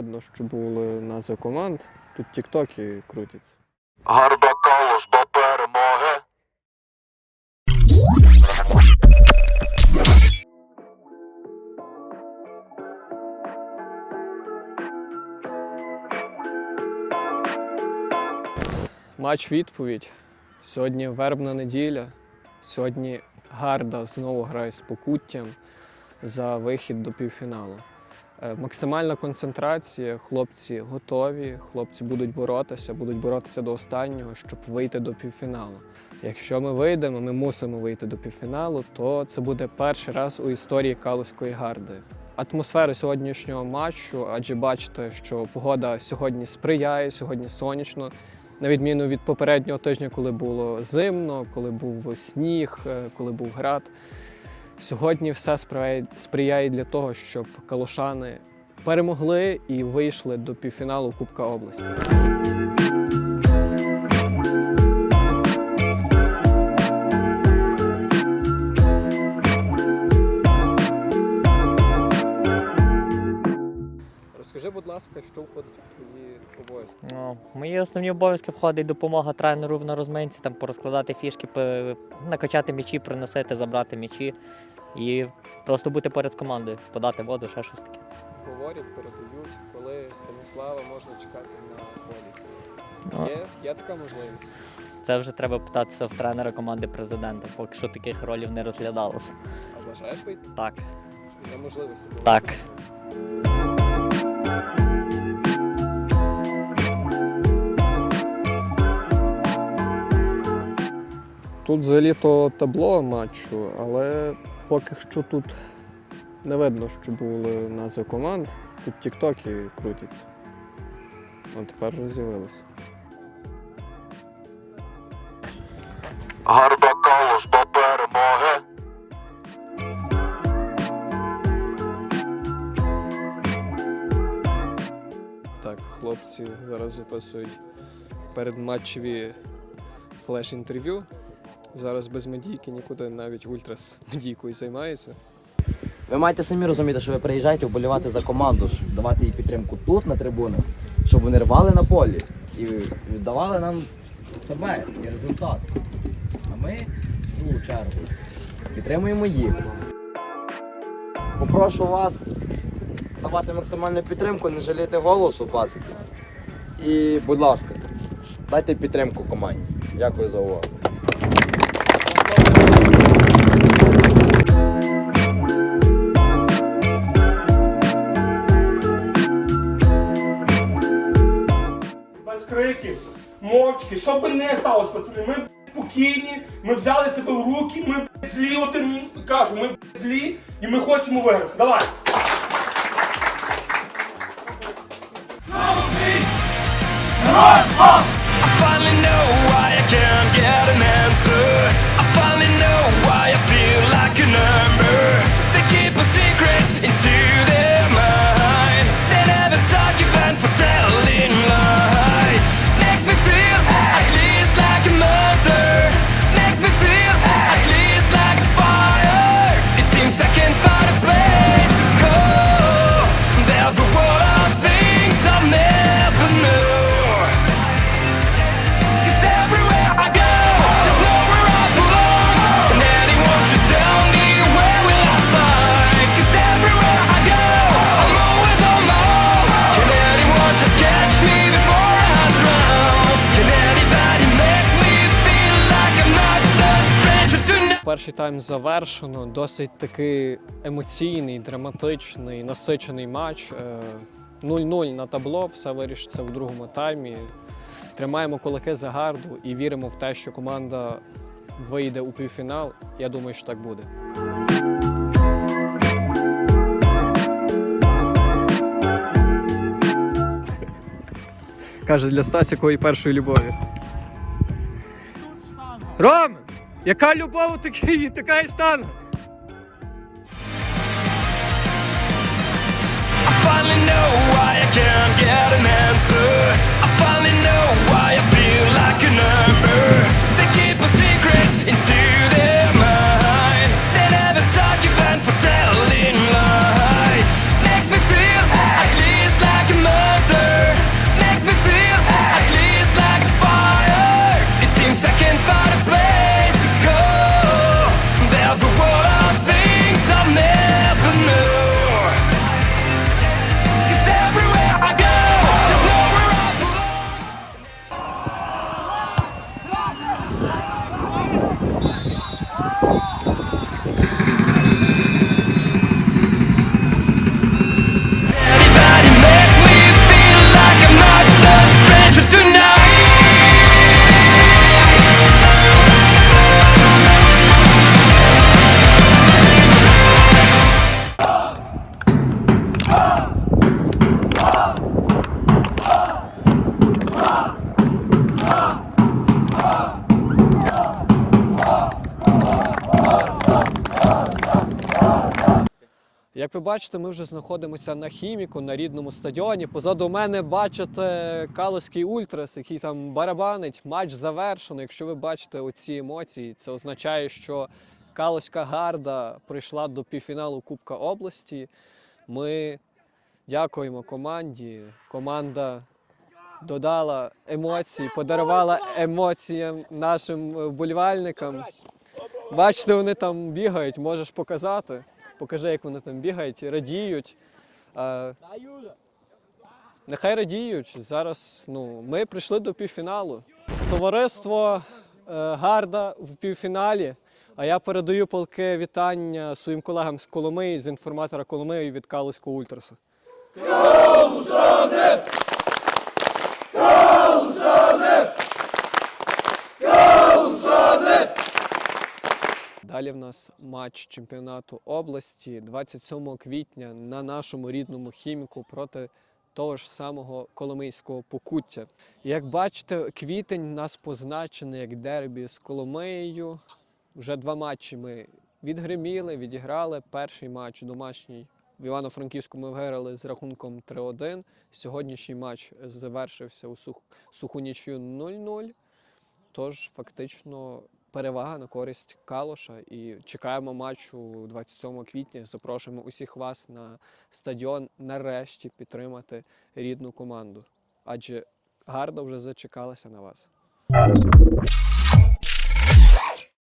видно, що були назви команд. Тут тіктоки крутяться. Гарда Калош до перемоги. Матч відповідь. Сьогодні вербна неділя. Сьогодні Гарда знову грає з покуттям за вихід до півфіналу. Е, Максимальна концентрація, хлопці готові, хлопці будуть боротися, будуть боротися до останнього, щоб вийти до півфіналу. Якщо ми вийдемо, ми мусимо вийти до півфіналу, то це буде перший раз у історії Калузької гарди. Атмосфера сьогоднішнього матчу, адже бачите, що погода сьогодні сприяє, сьогодні сонячно. На відміну від попереднього тижня, коли було зимно, коли був сніг, е, коли був град. Сьогодні все сприяє, для того, щоб калушани перемогли і вийшли до півфіналу Кубка області. Ласка, що входить у твої обов'язки? Ну, мої основні обов'язки входить допомога тренеру на розминці, там порозкладати фішки, накачати м'ячі, приносити, забрати м'ячі і просто бути поряд з командою, подати воду, ще щось таке. Говорять, передають, коли Станіслава можна чекати на полі. Ну, Є, є така можливість. Це вже треба питатися в тренера команди президента, поки що таких ролів не розглядалося. А бажаєш вийти? Так, Є можливості. Так. Тут взагалі-то табло матчу, але поки що тут не видно, що були назви команд. Тут тіктоки крутяться. А тепер вже з'явилися. Гарда Калош до перемоги. Так, хлопці зараз записують передматчеві флеш-інтерв'ю. Зараз без медійки нікуди навіть ультрас медійкою займається. Ви маєте самі розуміти, що ви приїжджаєте вболівати за команду, ж, давати їй підтримку тут, на трибунах, щоб вони рвали на полі і віддавали нам себе і результат. А ми, в другу чергу, підтримуємо їх. Попрошу вас давати максимальну підтримку, не жаліти голосу пацики. І, будь ласка, дайте підтримку команді. Дякую за увагу. Мовчки, що би не сталося, пацани, ми спокійні, ми взяли себе в руки, ми злі, от кажу, ми злі і ми хочемо виграшу. Давай! finally Перший тайм завершено. Досить такий емоційний, драматичний, насичений матч. Е, 0-0 на табло, все вирішиться в другому таймі. Тримаємо кулаки за гарду і віримо в те, що команда вийде у півфінал. Я думаю, що так буде. Каже, для Стасікової першої любові. Ром! Яка любов така і штанга? Як ви бачите, ми вже знаходимося на хіміку на рідному стадіоні. Позаду мене бачите Калуський Ультрас, який там барабанить. Матч завершено. Якщо ви бачите оці емоції, це означає, що Калуська гарда прийшла до півфіналу Кубка області. Ми дякуємо команді. Команда додала емоцій, подарувала емоціям нашим вболівальникам. Бачите, вони там бігають, можеш показати. Покажи, як вони там бігають, радіють. Нехай радіють. Зараз ну, ми прийшли до півфіналу. Товариство е, Гарда в півфіналі. А я передаю палке вітання своїм колегам з Коломиї, з інформатора Коломиї від Калуського Ультрасу. Далі в нас матч чемпіонату області 27 квітня на нашому рідному хіміку проти того ж самого Коломийського покуття. Як бачите, квітень нас позначений як дербі з Коломиєю. Вже два матчі ми відгриміли, відіграли. Перший матч домашній в Івано-Франківську ми виграли з рахунком 3-1. Сьогоднішній матч завершився у суху нічю 0-0. Тож фактично перевага на користь Калоша. І чекаємо матчу 27 квітня. Запрошуємо усіх вас на стадіон нарешті підтримати рідну команду. Адже гарда вже зачекалася на вас.